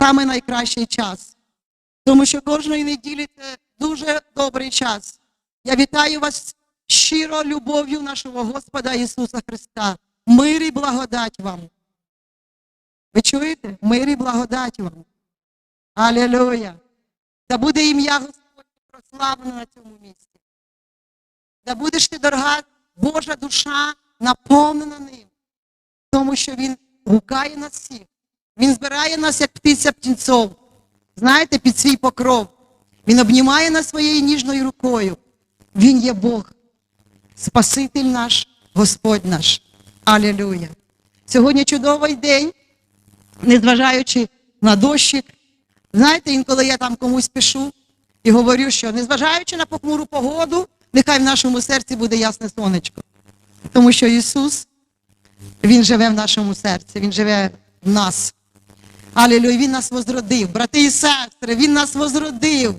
саме найкращий час. Тому що кожної неділі це дуже добрий час. Я вітаю вас щиро любов'ю нашого Господа Ісуса Христа. Мир і благодать вам. Ви чуєте? Мир і благодать вам. Алілуя. Да буде ім'я Господнє прославлено на цьому місці. Да будеш ти, дорога Божа душа, наповнена ним. Тому що Він гукає нас всіх. Він збирає нас, як птиця птінцов. Знаєте, під свій покров. Він обнімає нас своєю ніжною рукою. Він є Бог, Спаситель наш, Господь наш. Алілуя. Сьогодні чудовий день, незважаючи на дощик. Знаєте, інколи я там комусь пишу і говорю, що незважаючи на похмуру погоду, нехай в нашому серці буде ясне сонечко. Тому що Ісус, Він живе в нашому серці, Він живе в нас. Алілуя, Він нас возродив, брати і сестри, Він нас возродив,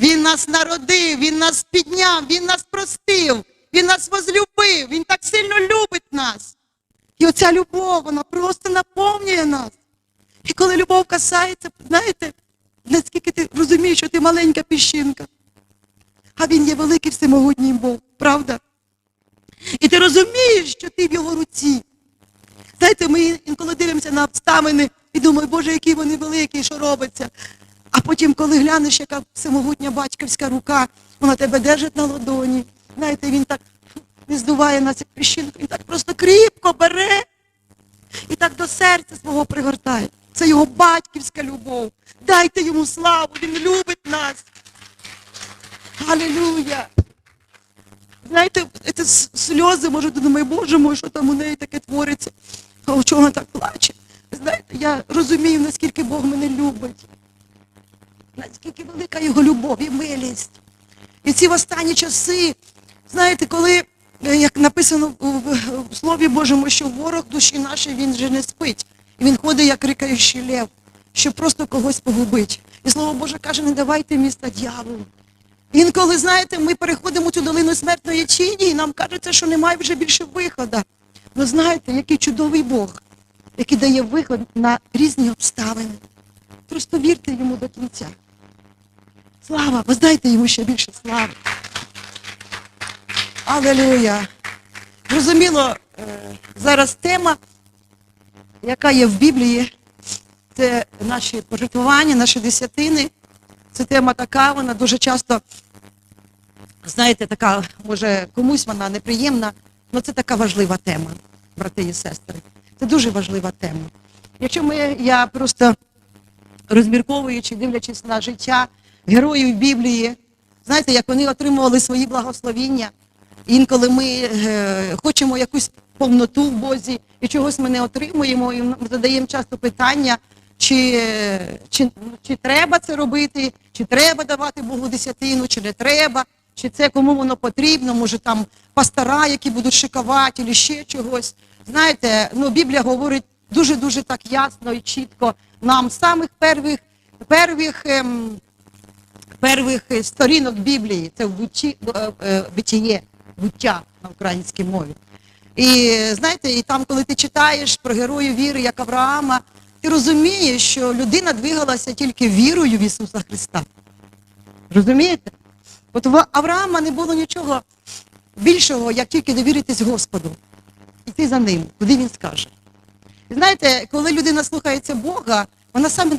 Він нас народив, Він нас підняв, Він нас простив, Він нас возлюбив, Він так сильно любить нас. І оця любов, вона просто наповнює нас. І коли любов касається, знаєте, наскільки ти розумієш, що ти маленька піщинка, а він є великий всемогутній Бог, правда? І ти розумієш, що ти в його руці. Знаєте, ми інколи дивимося на обставини і думаємо, Боже, які вони великі, що робиться. А потім, коли глянеш, яка всемогутня батьківська рука, вона тебе держить на ладоні. Знаєте, він так не здуває нас як піщинку, він так просто кріпко бере і так до серця свого пригортає. Це його батьківська любов. Дайте йому славу, він любить нас. Алілуя! Знаєте, це сльози, може, ти боже мой, що там у неї таке твориться, а чого вона так плаче. Знаєте, я розумію, наскільки Бог мене любить, наскільки велика його любов і милість. І ці в останні часи, знаєте, коли, е, як написано в, Слові Божому, що ворог душі нашої, він вже не спить. І він ходить, як рикаючий лев, щоб просто когось погубити. І Слово Боже каже, не давайте міста дьяволу. Інколи, знаєте, ми переходимо цю долину смертної тіні, і нам кажеться, що немає вже більше виходу. Ну знаєте, який чудовий Бог, який дає виход на різні обставини. Просто вірте йому до кінця. Слава, воздайте йому ще більше слави. Алелуя. Зрозуміло, е, зараз тема, яка є в Біблії, це наші пожертвування, наші десятини. Це тема така, вона дуже часто, знаєте, така, може, комусь вона неприємна, але це така важлива тема, брати і сестри. Це дуже важлива тема. Якщо ми, я просто розмірковуючи, дивлячись на життя героїв Біблії, знаєте, як вони отримували свої благословіння. Інколи ми е, хочемо якусь повноту в Бозі і чогось ми не отримуємо, і ми задаємо часто питання, чи, чи, чи треба це робити, чи треба давати Богу десятину, чи не треба, чи це кому воно потрібно, може там пастора, які будуть шикувати, або ще чогось. Знаєте, ну Біблія говорить дуже-дуже так ясно і чітко нам самих первих, первих ем, первих е, сторінок Біблії, це в бутті, е, е, битіє, буття на українській мові. І знаєте, і там, коли ти читаєш про героїв віри, як Авраама, ти розумієш, що людина двигалася тільки вірою в Ісуса Христа. Розумієте? От в Авраама не було нічого більшого, як тільки довіритись Господу. Іти за ним, куди він скаже. Знаєте, коли людина слухається Бога, вона саме,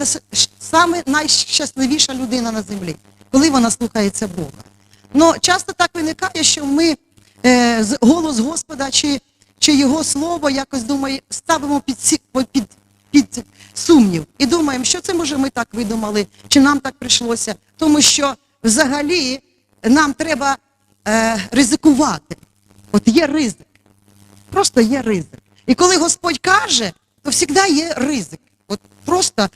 саме найщасливіша людина на землі, коли вона слухається Бога. Ну, часто так виникає, що ми е, голос Господа чи, чи Його слово якось думаю, ставимо під, під, під сумнів і думаємо, що це може ми так видумали, чи нам так прийшлося. Тому що взагалі нам треба е, ризикувати. От є ризик. Просто є ризик. І коли Господь каже, то завжди є ризик. От просто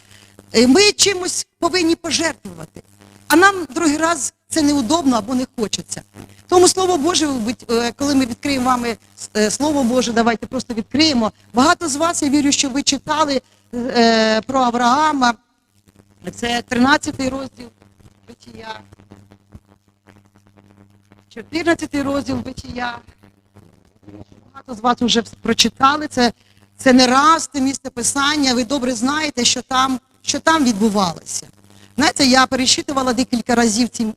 е, ми чимось повинні пожертвувати. А нам другий раз це неудобно або не хочеться. Тому Слово Боже, е, коли ми відкриємо вами е, Слово Боже, давайте просто відкриємо. Багато з вас, я вірю, що ви читали про Авраама. Це 13 розділ битія. 14 розділ битія. Багато з вас вже прочитали це. Це не раз це місце писання. Ви добре знаєте, що там що там відбувалося. Знаєте, я перечитувала декілька разів ці,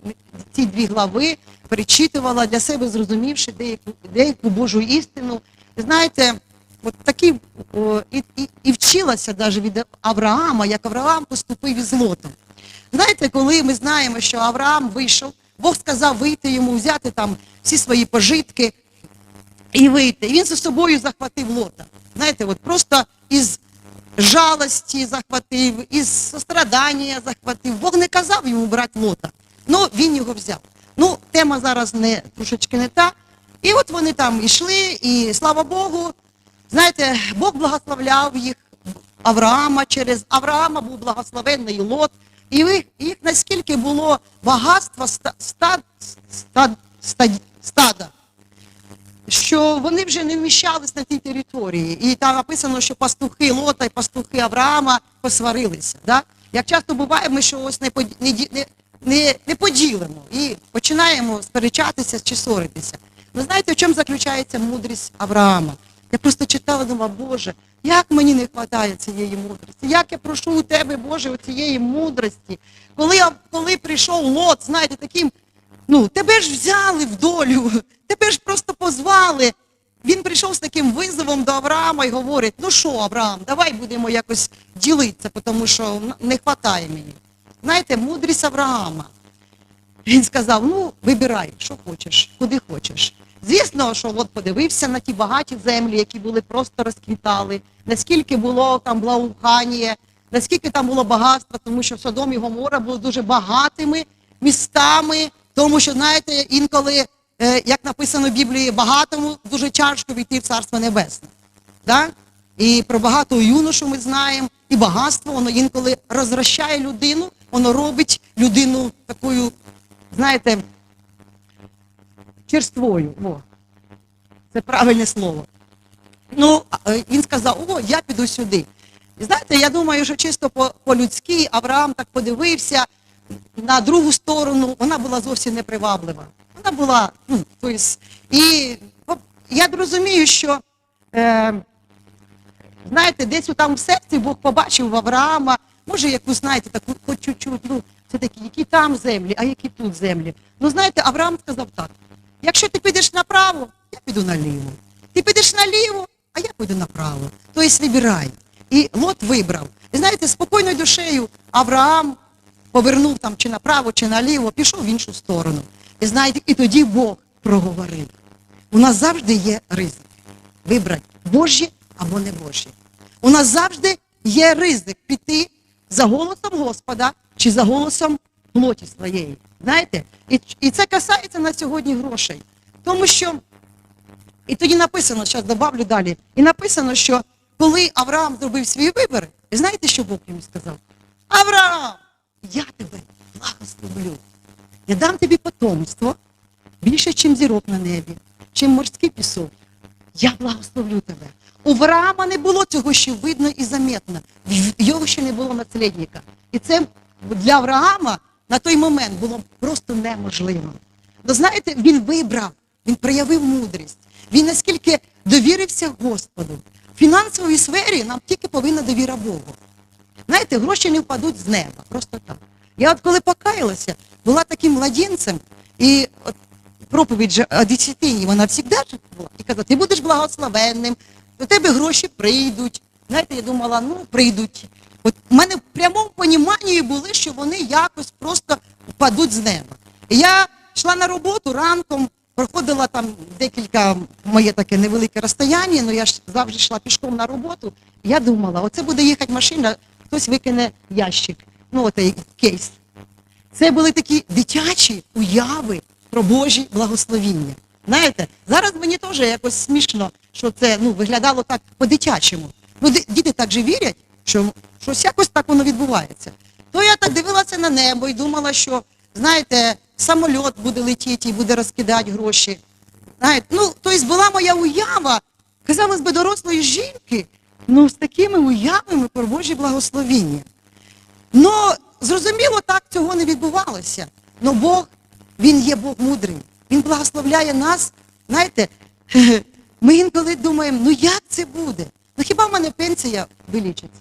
ці дві глави, перечитувала для себе, зрозумівши деяку, деяку Божу істину. Знаєте, от такі о, і, і, і вчилася навіть від Авраама, як Авраам поступив із Лотом. Знаєте, коли ми знаємо, що Авраам вийшов, Бог сказав вийти йому, взяти там всі свої пожитки і вийти. І він за собою захватив лота. Знаєте, от просто із жалості захватив, із сострадання захватив. Бог не казав йому брати лота. Ну, він його взяв. Ну, тема зараз не трошечки не та. І от вони там йшли, і слава Богу, знаєте, Бог благословляв їх, Авраама через Авраама був благословенний Лот. І їх, їх наскільки було багатства ста, ста, ста, ста, стада, що вони вже не вміщались на тій території. І там написано, що пастухи Лота і пастухи Авраама посварилися. Да? Як часто буває, ми щось не, не, не, не поділимо і починаємо сперечатися чи ссоритися. Ви знаєте, в чому заключається мудрість Авраама? Я просто читала, думала, Боже, як мені не вистачає цієї мудрості, як я прошу у тебе, Боже, цієї мудрості. Коли, коли прийшов Лот, знаєте, таким Ну, тебе ж взяли в долю, тебе ж просто позвали. Він прийшов з таким визовом до Авраама і говорить: ну що, Авраам, давай будемо якось ділитися, тому що не вистачає мені. Знаєте, мудрість Авраама. Він сказав: ну, вибирай, що хочеш, куди хочеш. Звісно, що от подивився на ті багаті землі, які були просто розквітали, наскільки було там благоухання, наскільки там було багатства, тому що Содом і Гомора були дуже багатими містами, тому що, знаєте, інколи, е, як написано в Біблії, багатому дуже тяжко війти в Царство Небесне. Да? І про багатого юношу ми знаємо, і багатство, воно інколи розвращає людину, воно робить людину такою, знаєте, черствою. О, це правильне слово. Ну, е, він сказав, о, я піду сюди. І знаєте, я думаю, що чисто по- по-людськи Авраам так подивився на другу сторону, вона була зовсім неприваблива. Вона була, ну, тобто, і я розумію, що е, знаєте, десь там в серці Бог побачив в Авраама, може якусь, знаєте, таку хоч чуть-чуть, ну, це такі, які там землі, а які тут землі. Ну, знаєте, Авраам сказав так, якщо ти підеш направо, я піду наліво. Ти підеш наліво, а я піду направо. Тобто вибирай. І Лот вибрав. І знаєте, спокійною душею Авраам повернув там чи направо, чи наліво, пішов в іншу сторону. І знаєте, і тоді Бог проговорив. У нас завжди є ризик. Вибрати Божє або не Божє. У нас завжди є ризик піти за голосом Господа чи за голосом плоті своєї. Знаєте? І, і це касається на сьогодні грошей. Тому що, і тоді написано, зараз добавлю далі, і написано, що коли Авраам зробив свій вибір, і знаєте, що Бог йому сказав? Авраам, я тебе благословлю. Я дам тобі потомство більше, ніж зірок на небі, чим морський пісок. Я благословлю тебе. У Авраама не було цього ще видно і заметно. Його ще не було наслідника. І це для Авраама на той момент було просто неможливо. Ну, знаєте, він вибрав, він проявив мудрість. Він наскільки довірився Господу. В фінансовій сфері нам тільки повинна довіра Богу. Знаєте, гроші не впадуть з неба, просто так. Я от коли покаялася, була таким младенцем, і от проповідь же о десятині, вона завжди була. І казала, ти будеш благословенним, до тебе гроші прийдуть. Знаєте, я думала, ну прийдуть. От у мене в прямому поніманні були, що вони якось просто впадуть з неба. Я йшла на роботу ранком, проходила там декілька моє таке невелике розстояння, але я ж завжди йшла пішком на роботу. Я думала, оце буде їхати машина, хтось викине ящик, ну отей кейс. Це були такі дитячі уяви про Божі благословіння. Знаєте, зараз мені теж якось смішно, що це ну, виглядало так по-дитячому. Ну, діти так же вірять, що щось якось так воно відбувається. То я так дивилася на небо і думала, що, знаєте, самольот буде летіти і буде розкидати гроші. Знаєте, ну, тобто була моя уява, казалось би, дорослої жінки, ну, з такими уявами про Божі благословіння. Ну, зрозуміло, так цього не відбувалося. Ну Бог, Він є Бог мудрий. Він благословляє нас. Знаєте, ми інколи думаємо, ну як це буде? Ну хіба в мене пенсія вилічиться?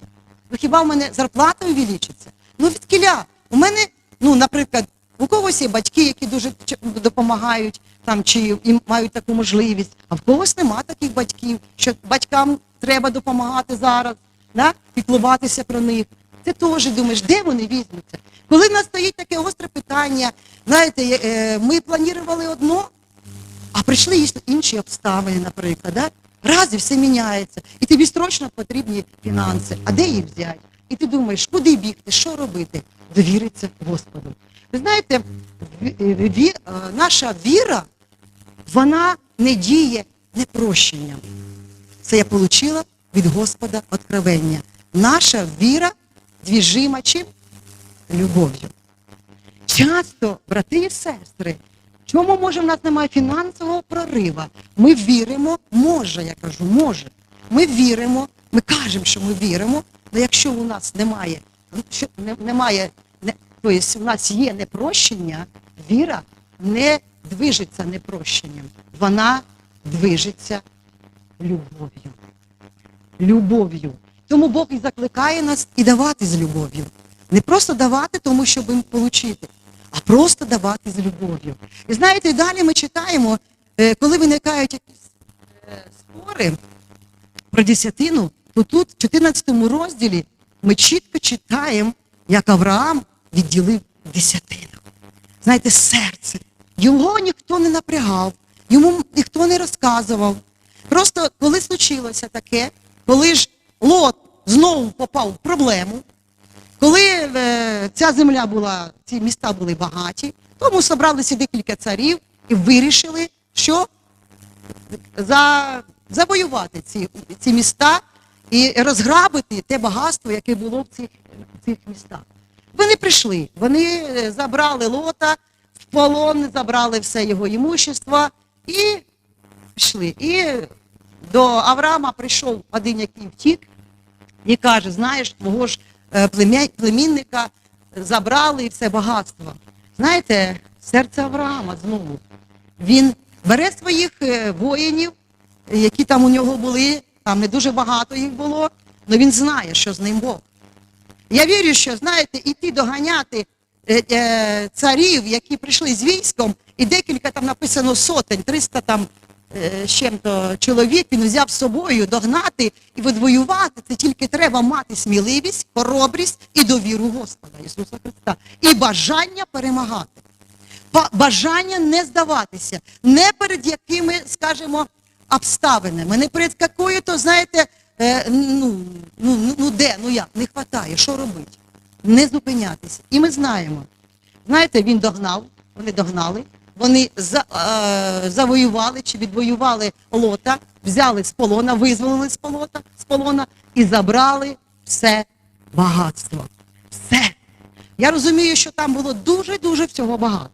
Ну хіба в мене зарплата увеличиться? Ну від кіля. У мене, ну, наприклад, у когось є батьки, які дуже допомагають там, чи їм мають таку можливість, а в когось нема таких батьків, що батькам треба допомагати зараз, да? піклуватися про них. Ти теж думаєш, де вони візьмуться? Коли в нас стоїть таке остре питання, знаєте, е, е, ми планували одно, а прийшли інші обставини, наприклад. Да? Раз і все міняється. І тобі срочно потрібні фінанси. А де їх взяти? І ти думаєш, куди бігти, що робити? Довіриться Господу. Ви знаєте, ві- е, наша віра, вона не діє непрощенням. Це я отримала від Господа откровення. Наша віра двіжима чим? Любов'ю. Часто, брати і сестри, чому може в нас немає фінансового прорива? Ми віримо, може, я кажу, може. Ми віримо, ми кажемо, що ми віримо, але якщо у нас немає, що не- немає, не, тобто у нас є непрощення, віра не движеться непрощенням, вона движеться любов'ю. Любов'ю. Тому Бог і закликає нас і давати з любов'ю. Не просто давати, тому щоб їм отримати, а просто давати з любов'ю. І знаєте, далі ми читаємо, е, коли виникають якісь е, спори про десятину, то тут, в 14 розділі, ми чітко читаємо, як Авраам відділив десятину. Знаєте, серце. Його ніхто не напрягав, йому ніхто не розказував. Просто коли случилося таке, коли ж Лот знову попав в проблему, коли е, ця земля була, ці міста були багаті, тому зібралися декілька царів і вирішили, що за, завоювати ці, ці міста і розграбити те багатство, яке було в цих, в цих містах. Вони прийшли, вони е, забрали лота в полон, забрали все його імущество і пішли. І до Авраама прийшов один, який втік, і каже: знаєш, мого ж племінника забрали і все багатство. Знаєте, серце Авраама знову. Він бере своїх е, воїнів, які там у нього були, там не дуже багато їх було, але він знає, що з ним Бог. Я вірю, що знаєте, іти доганяти е, е, царів, які прийшли з військом, і декілька там написано сотень, 300 там е, з чим-то чоловік, він взяв з собою догнати і відвоювати. Це тільки треба мати сміливість, хоробрість і довіру Господа Ісуса Христа. І бажання перемагати. Бажання не здаватися, не перед якими, скажімо, обставинами, не перед якою-то, знаєте, е, ну, ну, ну, ну де, ну як, не вистачає, що робити? Не зупинятися. І ми знаємо. Знаєте, він догнав, вони догнали, вони за, е, завоювали чи відвоювали лота, взяли з полона, визволили з полота, з полона і забрали все багатство. Все. Я розумію, що там було дуже-дуже всього багато.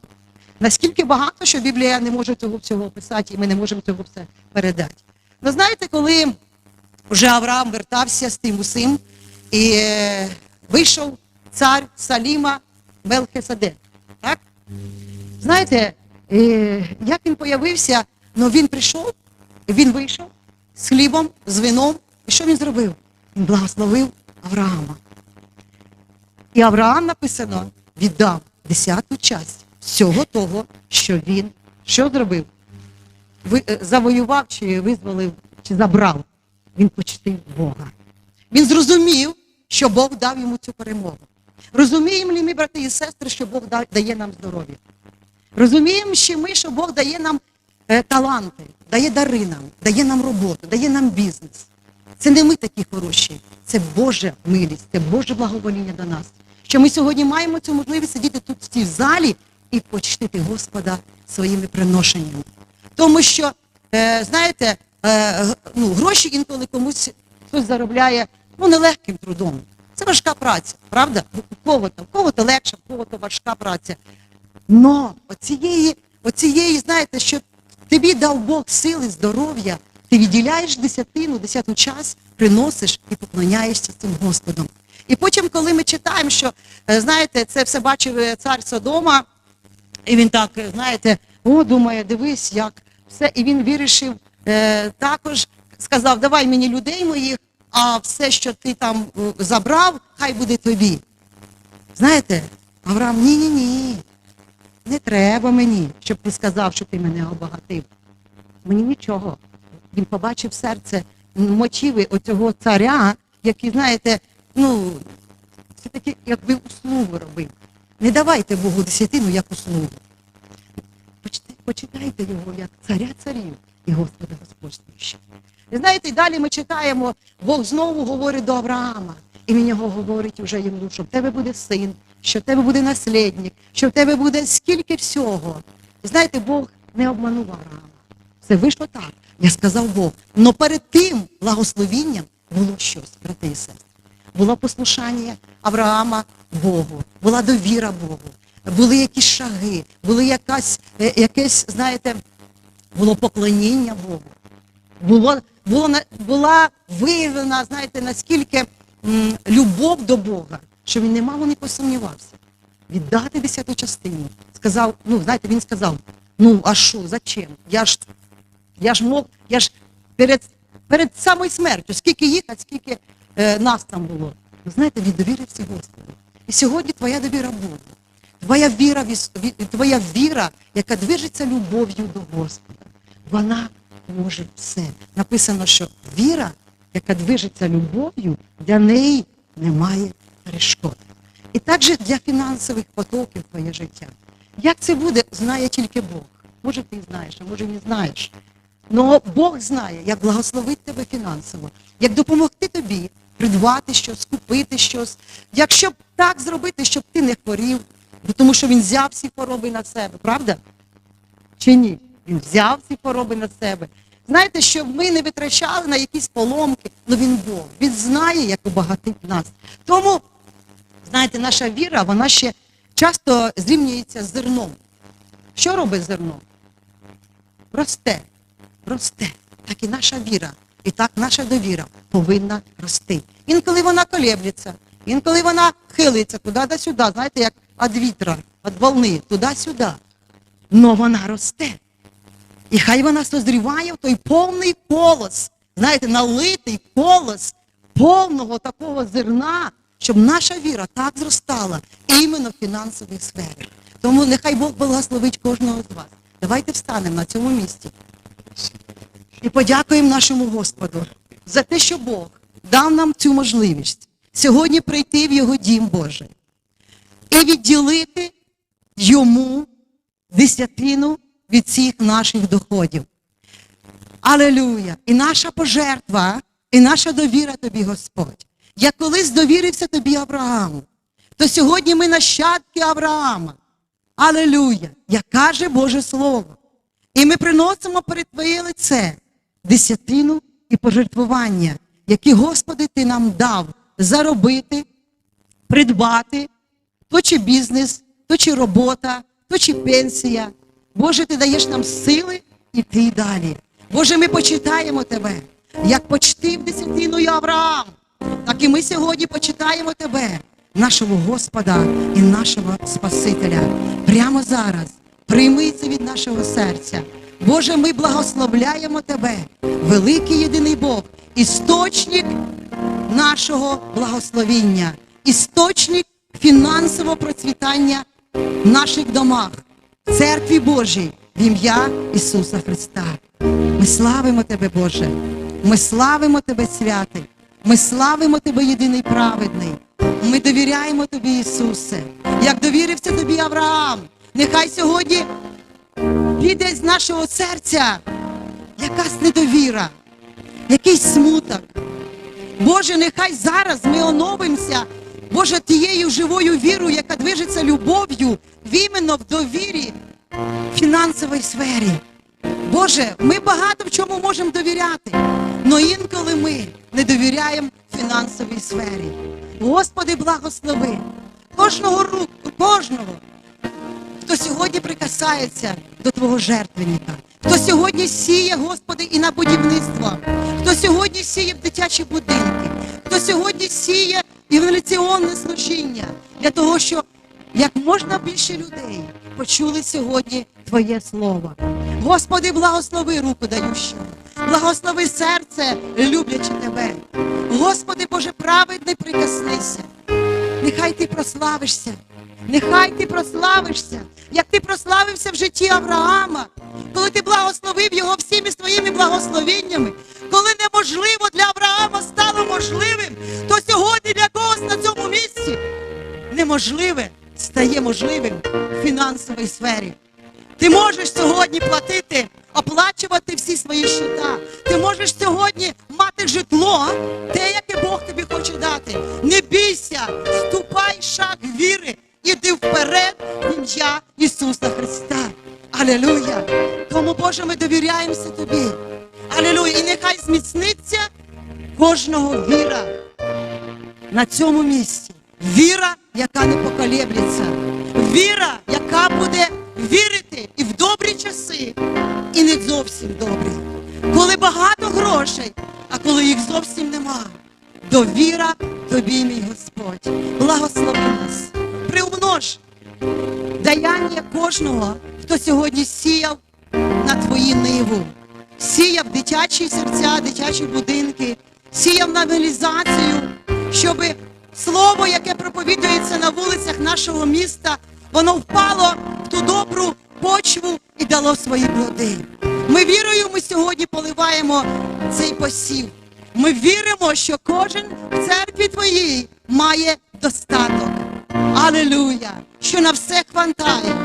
Наскільки багато, що Біблія не може цього всього описати, і ми не можемо цього все передати. Ви знаєте, коли вже Авраам вертався з тим усім, і е, вийшов цар Саліма Мелхиседек. Так? Знаєте, як він появився, ну він прийшов, він вийшов з хлібом, з вином. І що він зробив? Він благословив Авраама. І Авраам написано, віддав десяту часть всього того, що він що зробив? Е, завоював чи визволив, чи забрав. Він почтив Бога. Він зрозумів, що Бог дав йому цю перемогу. Розуміємо ли ми, брати і сестри, що Бог дає нам здоров'я? Розуміємо ще ми, що Бог дає нам е, таланти, дає дари нам, дає нам роботу, дає нам бізнес. Це не ми такі хороші, це Божа милість, це Боже благовоління до нас. Що ми сьогодні маємо цю можливість сидіти тут в цій залі і почтити Господа своїми приношеннями. Тому що, е, знаєте, е, ну, гроші інколи комусь хтось заробляє ну, нелегким трудом. Це важка праця, правда? У кого-то, у кого-то легша, у кого-то важка праця. Но оцієї, оцієї, знаєте, що тобі дав Бог сили, здоров'я, ти відділяєш десятину, десяту час, приносиш і поклоняєшся цим Господом. І потім, коли ми читаємо, що, е, знаєте, це все бачив е, цар Содома, і він так, е, знаєте, о, думає, дивись, як все. І він вирішив е, також, сказав, давай мені людей моїх, а все, що ти там забрав, хай буде тобі. Знаєте, Авраам, ні, ні, ні. Не треба мені, щоб ти сказав, що ти мене обагатив. Мені нічого. Він побачив серце м, мотиви оцього царя, який, знаєте, ну, це таки, якби услугу робив. Не давайте Богу десятину як услугу. Почитайте, його як царя царів і Господа Господствуючого. І знаєте, далі ми читаємо, Бог знову говорить до Авраама. І він його говорить вже йому, що в тебе буде син, що в тебе буде наслідник, що в тебе буде скільки всього. Знаєте, Бог не обманув Авраама. Все вийшло так. Я сказав Бог. Но перед тим благословінням було щось, брати і сестри. Було послушання Авраама Богу, була довіра Богу, були якісь шаги, були якась, е, якесь, знаєте, було поклоніння Богу. Було, було, була виявлена, знаєте, наскільки м, любов до Бога, що він немало не посумнівався. Віддати десяту частину. Сказав, ну, знаєте, він сказав, ну, а що, зачем? Я ж, я ж мог, я ж перед, перед самою смертю, скільки їхати, скільки е, нас там було. Ви знаєте, він довірився Господу. І сьогодні твоя довіра Богу. Твоя віра, твоя віра, яка движеться любов'ю до Господа, вона може все. Написано, що віра, яка движеться любов'ю, для неї немає перешкод. І так же для фінансових потоків твоє життя. Як це буде, знає тільки Бог. Може, ти знаєш, а може не знаєш. Но Бог знає, як благословити тебе фінансово, як допомогти тобі придбати щось, купити щось, як щоб так зробити, щоб ти не хворів, тому що він взяв всі хвороби на себе, правда? Чи ні? Він взяв ці хвороби на себе. Знаєте, щоб ми не витрачали на якісь поломки, ну він Бог. Він знає, як обагатить нас. Тому, знаєте, наша віра, вона ще часто зрівнюється з зерном. Що робить зерно? Росте, росте. Так і наша віра, і так наша довіра повинна рости. Інколи вона колеблеться, інколи вона хилиться туди да сюди, знаєте, як від вітра, від волни, туди-сюди. Но вона росте. І хай вона созріває в той повний колос, знаєте, налитий колос повного такого зерна, щоб наша віра так зростала іменно в фінансовій сфері. Тому нехай Бог благословить кожного з вас. Давайте встанемо на цьому місці і подякуємо нашому Господу за те, що Бог дав нам цю можливість сьогодні прийти в Його дім Божий і відділити йому десятину від всіх наших доходів. Алелюя! І наша пожертва, і наша довіра тобі, Господь. Я колись довірився тобі Аврааму, то сьогодні ми нащадки Авраама. Алелюя! Як каже Боже Слово. І ми приносимо перед Твоє лице десятину і пожертвування, які, Господи, Ти нам дав заробити, придбати, то чи бізнес, то чи робота, то чи пенсія. Боже, ти даєш нам сили іти далі. Боже, ми почитаємо Тебе, як почтив десятиною Авраам, так і ми сьогодні почитаємо Тебе, нашого Господа і нашого Спасителя. Прямо зараз прийми це від нашого серця. Боже, ми благословляємо Тебе, великий єдиний Бог, істочник нашого благословіння, істочник фінансового процвітання в наших домах, в церкві Божій, в ім'я Ісуса Христа. Ми славимо Тебе, Боже. Ми славимо Тебе, святий. Ми славимо Тебе, єдиний праведний. Ми довіряємо Тобі, Ісусе, як довірився Тобі Авраам. Нехай сьогодні піде з нашого серця якась недовіра, якийсь смуток. Боже, нехай зараз ми оновимося, Боже, тією живою вірою, яка движеться любов'ю, в іменно в довірі в фінансовій сфері. Боже, ми багато в чому можемо довіряти, але інколи ми не довіряємо фінансовій сфері. Господи, благослови кожного руку, кожного, хто сьогодні прикасається до Твого жертвенника, хто сьогодні сіє, Господи, і на будівництво, хто сьогодні сіє в дитячі будинки, хто сьогодні сіє іволюційне служіння для того, щоб як можна більше людей почули сьогодні Твоє Слово. Господи, благослови руку даючого, благослови серце, люблячи Тебе. Господи Боже, праведний прикоснися. Нехай ти прославишся. Нехай ти прославишся, як ти прославився в житті Авраама, коли ти благословив його всіми своїми благословіннями, коли неможливо для Авраама стало можливим, то сьогодні для когось на цьому місці неможливе стає можливим в фінансовій сфері. Ти можеш сьогодні платити, оплачувати всі свої щита. Ти можеш сьогодні мати житло, те, яке Бог тобі хоче дати. Не бійся, ступай шаг віри, іди вперед в ім'я Ісуса Христа. Алілуя! Тому, Боже, ми довіряємося тобі. Алілуя! І нехай зміцниться кожного віра на цьому місці. Віра, яка не поколеблється. Віра, яка буде вірити і в добрі часи, і не зовсім добрі. Коли багато грошей, а коли їх зовсім нема. Довіра тобі, мій Господь. Благослови нас. Приумнож даяння кожного, хто сьогодні сіяв на твої ниву, сіяв дитячі серця, дитячі будинки, сіяв на мобілізацію, щоб слово, яке проповідується на вулицях нашого міста, воно впало в ту добру почву і дало свої плоди. Ми вірою, ми сьогодні поливаємо цей посів. Ми віримо, що кожен в церкві твоїй має достаток. Алілуя! Що на все хвантає,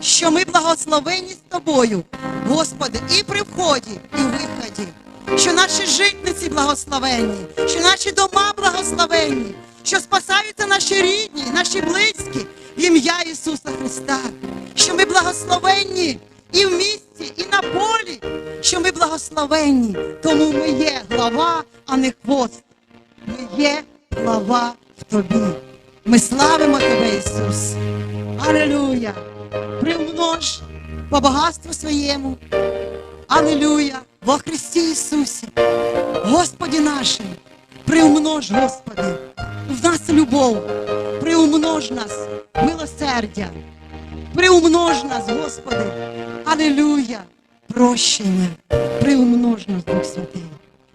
що ми благословені з тобою, Господи, і при вході, і виході, що наші житниці благословенні, що наші дома благословенні, що спасаються наші рідні, наші близькі в ім'я Ісуса Христа, що ми благословенні і в місті, і на полі, що ми благословенні, тому ми є глава, а не хвост. Ми є глава в тобі. Ми славимо тебе, Ісус. Алілуя! Примнож по багатству своєму. Алілуя! Во Христі Ісусі. Господі нашим, приумнож, Господи, приумнож нас, милосердя, приумнож нас, Господи. Алілуя! Прощення, приумнож нас, Дух Святий.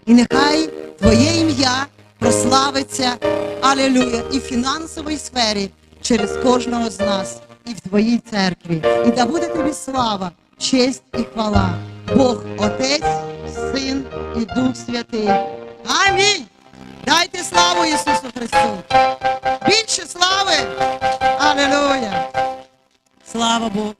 І нехай Твоє ім'я прославиться, алілуя, і в фінансовій сфері через кожного з нас, і в Твоїй церкві. І да буде тобі слава, честь і хвала. Бог Отець, Син і Дух Святий. Амінь. Дайте славу Ісусу Христу. Більше слави. Аллилуйя. Слава Богу.